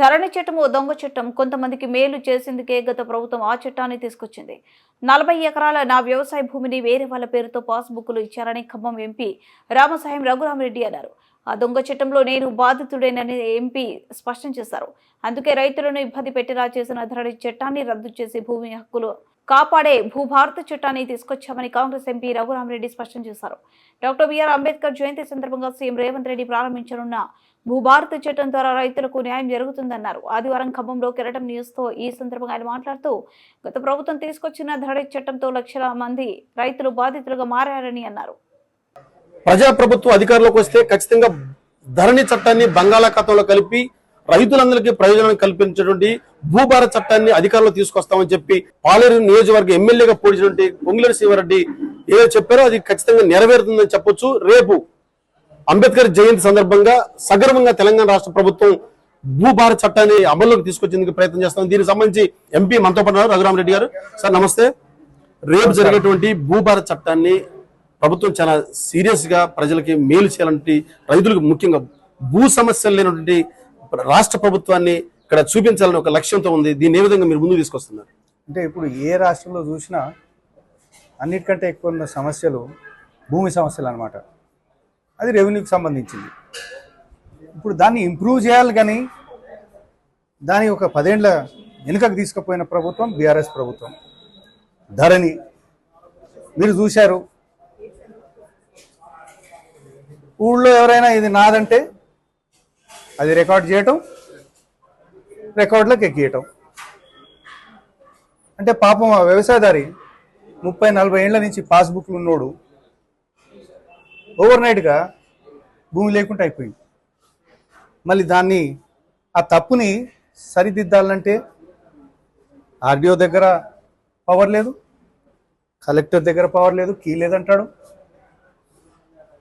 ధరణి చట్టం దొంగ చట్టం కొంతమందికి మేలు చేసేందుకే గత ప్రభుత్వం ఆ చట్టాన్ని తీసుకొచ్చింది. నలభై ఎకరాల నా వ్యవసాయ భూమిని వేరే వాళ్ళ పేరుతో పాస్బుక్లు ఇచ్చారని ఖమ్మం ఎంపీ రామసాయం రఘురామరెడ్డి అన్నారు. ఆ దొంగ చట్టంలో నేను బాధితుడేనని ఎంపీ స్పష్టం చేశారు. అందుకే రైతులను ఇబ్బంది పెట్టేలా చేసిన ధరణి చట్టాన్ని రద్దు చేసి భూమి హక్కులు కాపాడే భూభారత చట్టాన్ని తీసుకొచ్చామని కాంగ్రెస్ ఎంపీ రఘురామరెడ్డి స్పష్టం చేశారు. డాక్టర్ బిఆర్ అంబేద్కర్ జయంతి సందర్భంగా సీఎం రేవంత్ రెడ్డి ప్రారంభించనున్న భూభారత చట్టం ద్వారా రైతులకు న్యాయం జరుగుతుందన్నారు. ఆదివారం ఖమ్మంలో కెరటం న్యూస్తో ఈ సందర్భంగా ఆయన మాట్లాడుతూ గత ప్రభుత్వం తీసుకొచ్చిన ధరడి చట్టంతో లక్షల మంది రైతులు బాధితులుగా మారారని అన్నారు. ప్రజాప్రభుత్వం అధికారంలోకి వస్తే ఖచ్చితంగా ధరణి చట్టాన్ని బంగాళాఖాతంలో కలిపి రైతులందరికీ ప్రయోజనం కల్పించేటువంటి భూభారత చట్టాన్ని అధికారంలో తీసుకొస్తామని చెప్పి పాలేరు నియోజకవర్గ ఎమ్మెల్యేగా పోడిచినటువంటి పొంగిలేరు శివరెడ్డి ఏదో చెప్పారో అది ఖచ్చితంగా నెరవేరుతుందని చెప్పొచ్చు. రేపు అంబేద్కర్ జయంతి సందర్భంగా సగర్వంగా తెలంగాణ రాష్ట్ర ప్రభుత్వం భూభారత చట్టాన్ని అమల్లోకి తీసుకొచ్చేందుకు ప్రయత్నం చేస్తాం దీనికి సంబంధించి ఎంపీ మనతో పాటు ఉన్నారు రఘురామరెడ్డి గారు. సార్ నమస్తే. రేపు జరిగేటువంటి భూభారత చట్టాన్ని ప్రభుత్వం చాలా సీరియస్గా ప్రజలకి మేలు చేయాలంటే రైతులకు ముఖ్యంగా భూ సమస్యలు లేనటువంటి రాష్ట్ర ప్రభుత్వాన్ని ఇక్కడ చూపించాలని ఒక లక్ష్యంతో ఉంది. దీన్ని ఏ విధంగా మీరు ముందుకు తీసుకొస్తున్నారు? అంటే ఇప్పుడు ఏ రాష్ట్రంలో చూసినా అన్నిటికంటే ఎక్కువ ఉన్న సమస్యలు భూమి సమస్యలు అనమాట అది రెవెన్యూకి సంబంధించింది. ఇప్పుడు దాన్ని ఇంప్రూవ్ చేయాలి కానీ దాని ఒక పదేండ్ల వెనుకకు తీసుకుపోయిన ప్రభుత్వం బీఆర్ఎస్ ప్రభుత్వం. ధరణి. మీరు చూశారు. ఊళ్ళో ఎవరైనా ఇది నాదంటే అది రికార్డ్ చేయటం రికార్డులకు ఎక్కియటం. అంటే పాపం ఆ వ్యవసాయదారి ముప్పై నలభై ఏళ్ళ నుంచి పాస్బుక్లు ఉన్నోడు ఓవర్ నైట్గా భూమి లేకుండా అయిపోయింది. మళ్ళీ దాన్ని ఆ తప్పుని సరిదిద్దాలంటే ఆర్డీఓ దగ్గర పవర్ లేదు కలెక్టర్ దగ్గర పవర్ లేదు కీ లేదంటాడు.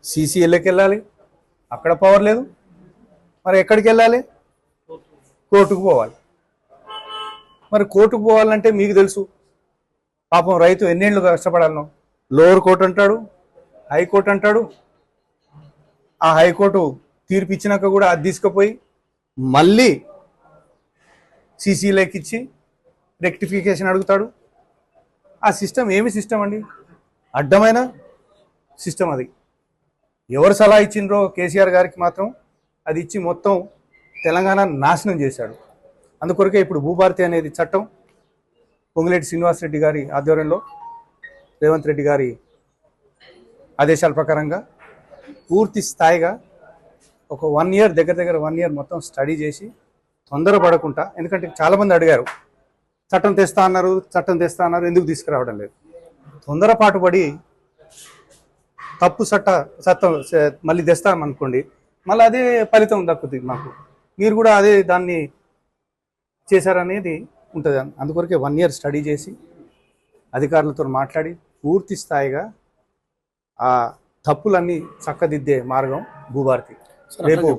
సీసీఎల్ఏకి వెళ్ళాలి అక్కడ పవర్ లేదు. మరి ఎక్కడికి వెళ్ళాలి? కోర్టుకు పోవాలి. మరి కోర్టుకు పోవాలంటే మీకు తెలుసు పాపం రైతు ఎన్నేళ్ళు కష్టపడాలను. లోవర్ కోర్టు అంటాడు హైకోర్టు అంటాడు. ఆ హైకోర్టు తీర్పు ఇచ్చినాక కూడా అది తీసుకుపోయి మళ్ళీ సీసీలోకి ఇచ్చి రెక్టిఫికేషన్ అడుగుతాడు. ఆ సిస్టమ్ ఏమి సిస్టమ్ అండి? అడ్డమైన సిస్టమ్ అది. ఎవరు సలహా ఇచ్చిండ్రో కేసీఆర్ గారికి మాత్రం అది ఇచ్చి మొత్తం తెలంగాణ నాశనం చేశాడు. అందుకొరకే ఇప్పుడు భూభారతి అనేది చట్టం. పొంగులేటి శ్రీనివాసరెడ్డి గారి ఆధ్వర్యంలో రేవంత్ రెడ్డి గారి ఆదేశాల ప్రకారంగా పూర్తి స్థాయిగా ఒక వన్ ఇయర్ దగ్గర దగ్గర వన్ ఇయర్ మొత్తం స్టడీ చేసి తొందరపడకుండా ఎందుకంటే చాలామంది అడిగారు చట్టం తెస్తా అన్నారు చట్టం తెస్తా అన్నారు ఎందుకు తీసుకురావడం లేదు? తొందరపాటు పడి తప్పు చట్ట చట్టం మళ్ళీ తెస్తామనుకోండి మళ్ళీ అదే ఫలితం దక్కుతుంది మాకు. మీరు కూడా అదే దాన్ని చేశారనేది ఉంటుంది. అందుకొరకే వన్ ఇయర్ స్టడీ చేసి అధికారులతో మాట్లాడి పూర్తి స్థాయిగా ఆ తప్పులన్నీ చక్కదిద్దే మార్గం భూభారతి. రేపు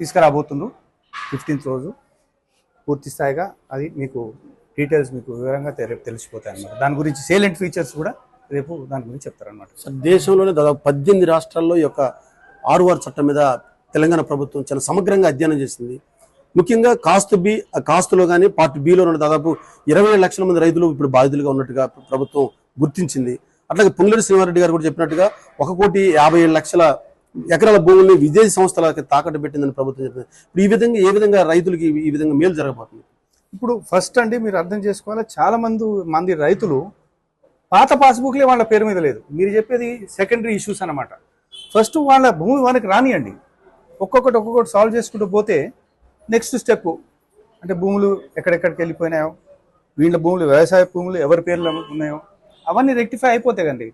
తీసుకురాబోతుండ్రు ఫిఫ్టీన్త్ రోజు. పూర్తి స్థాయిగా అది మీకు డీటెయిల్స్ మీకు వివరంగా రేపు తెలిసిపోతాయి అన్నమాట. దాని గురించి సేలెంట్ ఫీచర్స్ కూడా రేపు దాని గురించి చెప్తారనమాట సార్ దేశంలోనే దాదాపు పద్దెనిమిది రాష్ట్రాల్లో ఈ యొక్క ఆర్ఓఆర్ చట్టం మీద తెలంగాణ ప్రభుత్వం చాలా సమగ్రంగా అధ్యయనం చేసింది. ముఖ్యంగా కాస్తు బి ఆ కాస్తులో కానీ పార్ట్ బిలో ఉన్న దాదాపు ఇరవై లక్షల మంది రైతులు ఇప్పుడు బాధితులుగా ఉన్నట్టుగా ప్రభుత్వం గుర్తించింది. అట్లాగే పొంగులేరు శ్రీనివారెడ్డి గారు కూడా చెప్పినట్టుగా ఒక కోటి యాభై ఏడు లక్షల ఎకరాల భూముల్ని విదేశీ సంస్థలకి తాకట్టు పెట్టిందని ప్రభుత్వం చెప్పింది. ఇప్పుడు ఈ విధంగా ఏ విధంగా రైతులకి ఈ విధంగా మేలు జరగబోతుంది? ఇప్పుడు ఫస్ట్ అండి మీరు అర్థం చేసుకోవాలి చాలా మంది మంది రైతులు పాత పాస్బుక్లే వాళ్ళ పేరు మీద లేదు. మీరు చెప్పేది సెకండరీ ఇష్యూస్ అన్నమాట. ఫస్ట్ వాళ్ళ భూమి వాళ్ళకి రానియండి. ఒక్కొక్కటి ఒక్కొక్కటి సాల్వ్ చేసుకుంటూ పోతే నెక్స్ట్ స్టెప్ అంటే భూములు ఎక్కడెక్కడికి వెళ్ళిపోయినాయో వీళ్ళ భూములు వ్యవసాయ భూములు ఎవరి పేర్లు ఉన్నాయో అవన్నీ రెక్టిఫై అయిపోతాయి కండి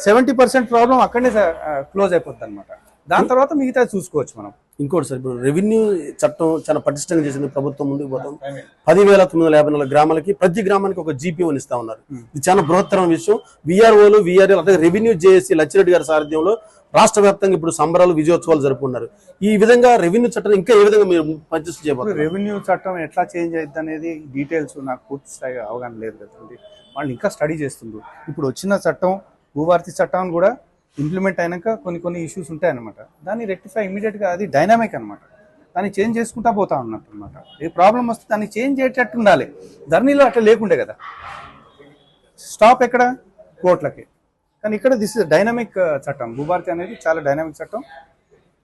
సెవెంటీ పర్సెంట్ ప్రాబ్లం అక్కడనే క్లోజ్ అయిపోతుంది అనమాట దాని తర్వాత మిగతా చూసుకోవచ్చు మనం. ఇంకోటి సార్ ఇప్పుడు రెవెన్యూ చట్టం చాలా పటిష్టంగా చేసింది ప్రభుత్వం ముందుకు పోతాం. పదివేల తొమ్మిది వందల యాభై నాలుగు గ్రామాలకి ప్రతి గ్రామానికి ఒక జీపీఓని ఇస్తా ఉన్నారు. ఇది చాలా బృహత్తరమైన విషయం. విఆర్ఓలు విఆర్ఎల్ అంటే రెవెన్యూ జేఏసీ లచ్చిరెడ్డి గారి సారథ్యంలో రాష్ట్ర వ్యాప్తంగా ఇప్పుడు సంబరాలు విజయోత్సవాలు జరుపుకున్నారు ఈ విధంగా రెవెన్యూ చట్టం ఇంకా ఏ విధంగా మీరు పనిచేస్తూ చేయబోతున్నారు? రెవెన్యూ చట్టం ఎట్లా చేంజ్ అయింది అనేది డీటెయిల్స్ నాకు పూర్తి స్థాయిగా అవగాహన లేదు కదండి. వాళ్ళు ఇంకా స్టడీ చేస్తుండ్రు. ఇప్పుడు వచ్చిన చట్టం భూభారతి చట్టం కూడా ఇంప్లిమెంట్ అయినాక కొన్ని కొన్ని ఇష్యూస్ ఉంటాయి అనమాట దాన్ని రెక్టిఫై ఇమీడియట్గా అది డైనామిక్ అన్నమాట. దాన్ని చేంజ్ చేసుకుంటా పోతా ఉన్నట్టు అనమాట ఏ ప్రాబ్లం వస్తే దాన్ని చేంజ్ చేసేటట్టు ఉండాలి. ధర్నీలో అట్లా లేకుండే కదా. స్టాప్ ఎక్కడ? కోట్లకి. కానీ ఇక్కడ దిస్ ఇస్ డైనమిక్ చట్టం. భూభారతి అనేది చాలా డైనమిక్ చట్టం.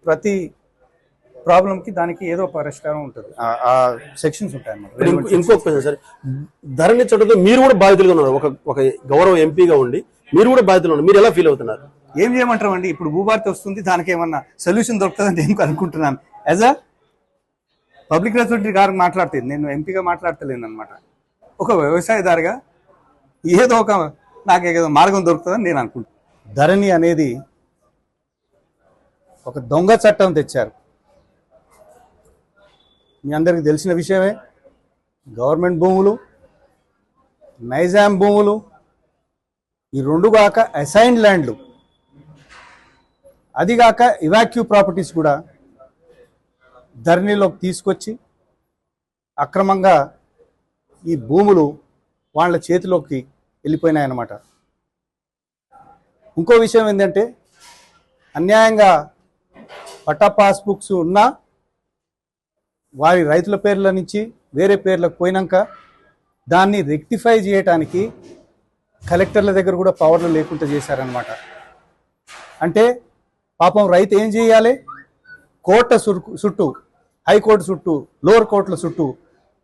ప్రతి ప్రాబ్లంకి దానికి ఏదో పరిష్కారం ఉంటుంది. ఆ- సెక్షన్స్ ఉంటాయి ఇంకొక అన్నమాట సార్ ధరణి చట్టంతో మీరు కూడా బాధితులుగా ఉన్నారు. ఒక ఒక గౌరవ ఎంపీగా ఉండి మీరు కూడా బాధ్యతలు ఉన్నారు మీరు ఎలా ఫీల్ అవుతున్నారు? ఏం చేయమంటారు అండి ఇప్పుడు భూభారతి వస్తుంది దానికి ఏమన్నా సొల్యూషన్ దొరుకుతుందని నేను అనుకుంటున్నాను. యాజ్ అ పబ్లిక్ రెస్పాన్సిబిలిటీ గారు మాట్లాడితే నేను ఎంపీగా మాట్లాడతలేను అనమాట ఒక వ్యవసాయదారుగా ఏదో ఒక నాకు ఏదో మార్గం దొరుకుతుందని నేను అనుకుంటున్నాను. ధరణి అనేది ఒక దొంగ చట్టం తెచ్చారు. మీ అందరికి తెలిసిన విషయమే. గవర్నమెంట్ భూములు నైజాం భూములు ఈ రెండు కాక అసైన్డ్ ల్యాండ్లు అదిగాక ఇవాక్యూ ప్రాపర్టీస్ కూడా ధరణిలోకి తీసుకొచ్చి అక్రమంగా ఈ భూములు వాళ్ళ చేతిలోకి వెళ్ళిపోయినాయి అన్నమాట ఇంకో విషయం ఏంటంటే అన్యాయంగా పట్టా పాస్బుక్స్ ఉన్నా వారి రైతుల పేర్ల నుంచి వేరే పేర్లకు పోయినాక దాన్ని రెక్టిఫై చేయటానికి కలెక్టర్ల దగ్గర కూడా పవర్లు లేకుండా చేశారనమాట అంటే పాపం రైతు ఏం చేయాలి? కోర్టు చుట్టూ హైకోర్టు చుట్టూ లోవర్ కోర్టుల చుట్టూ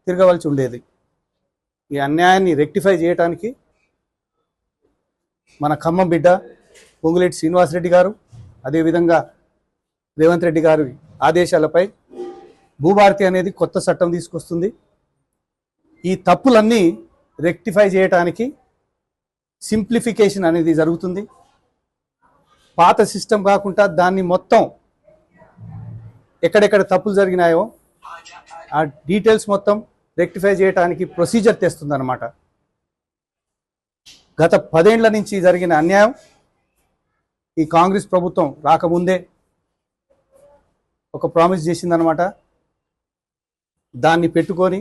తిరగవలసి ఉండేది. ఈ అన్యాయాన్ని రెక్టిఫై చేయడానికి మన ఖమ్మం బిడ్డ పొంగులేటి శ్రీనివాసరెడ్డి గారు అదేవిధంగా రేవంత్ రెడ్డి గారి ఆదేశాలపై భూభారతి అనేది కొత్త చట్టం తీసుకొస్తుంది. ఈ తప్పులన్నీ రెక్టిఫై చేయటానికి సింప్లిఫికేషన్ అనేది జరుగుతుంది. పాత సిస్టమ్ కాకుండా దాన్ని మొత్తం ఎక్కడెక్కడ తప్పులు జరిగినాయో ఆ డీటెయిల్స్ మొత్తం రెక్టిఫై చేయడానికి ప్రొసీజర్ తెస్తుంది అనమాట గత పదేండ్ల నుంచి జరిగిన అన్యాయం ఈ కాంగ్రెస్ ప్రభుత్వం రాకముందే ఒక ప్రామిస్ చేసిందనమాట దాన్ని పెట్టుకొని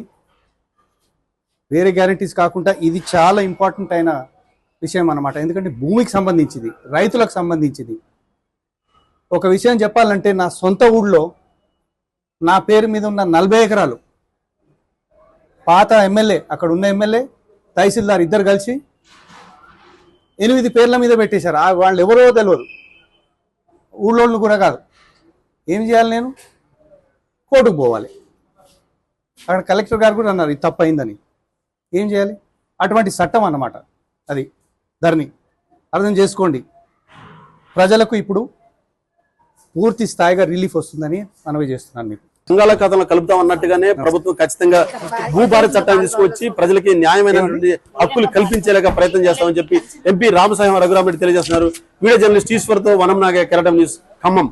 వేరే గ్యారంటీస్ కాకుండా ఇది చాలా ఇంపార్టెంట్ అయిన విషయం అనమాట ఎందుకంటే భూమికి సంబంధించింది రైతులకు సంబంధించింది. ఒక విషయం చెప్పాలంటే నా సొంత ఊళ్ళో నా పేరు మీద ఉన్న నలభై ఎకరాలు పాత ఎమ్మెల్యే అక్కడ ఉన్న ఎమ్మెల్యే తహసీల్దార్ ఇద్దరు కలిసి ఎనిమిది పేర్ల మీద పెట్టేశారు. ఆ వాళ్ళు ఎవరో తెలియదు ఊళ్ళోళ్ళు కూడా కాదు. ఏం చేయాలి నేను? కోర్టుకు పోవాలి. అక్కడ కలెక్టర్ గారు కూడా అన్నారు ఇది తప్పైందని అయిందని ఏం చేయాలి? అటువంటి చట్టం అన్నమాట అది. ధరణి అర్థం చేసుకోండి. ప్రజలకు ఇప్పుడు పూర్తి స్థాయిగా రిలీఫ్ వస్తుందని మనవి చేస్తున్నాను మీకు. బంగాళాఖాతంలో కలుపుతాం అన్నట్టుగానే ప్రభుత్వం ఖచ్చితంగా భూభారత చట్టాన్ని తీసుకొచ్చి ప్రజలకి న్యాయమైనటువంటి హక్కులు కల్పించేలాగా ప్రయత్నం చేస్తామని చెప్పి ఎంపీ రామసాయం రఘురామరెడ్డి తెలియజేస్తున్నారు. వీడియో జర్నలిస్ట్ ఈశ్వర్తో వనం నాగే కెరటం న్యూస్ ఖమ్మం.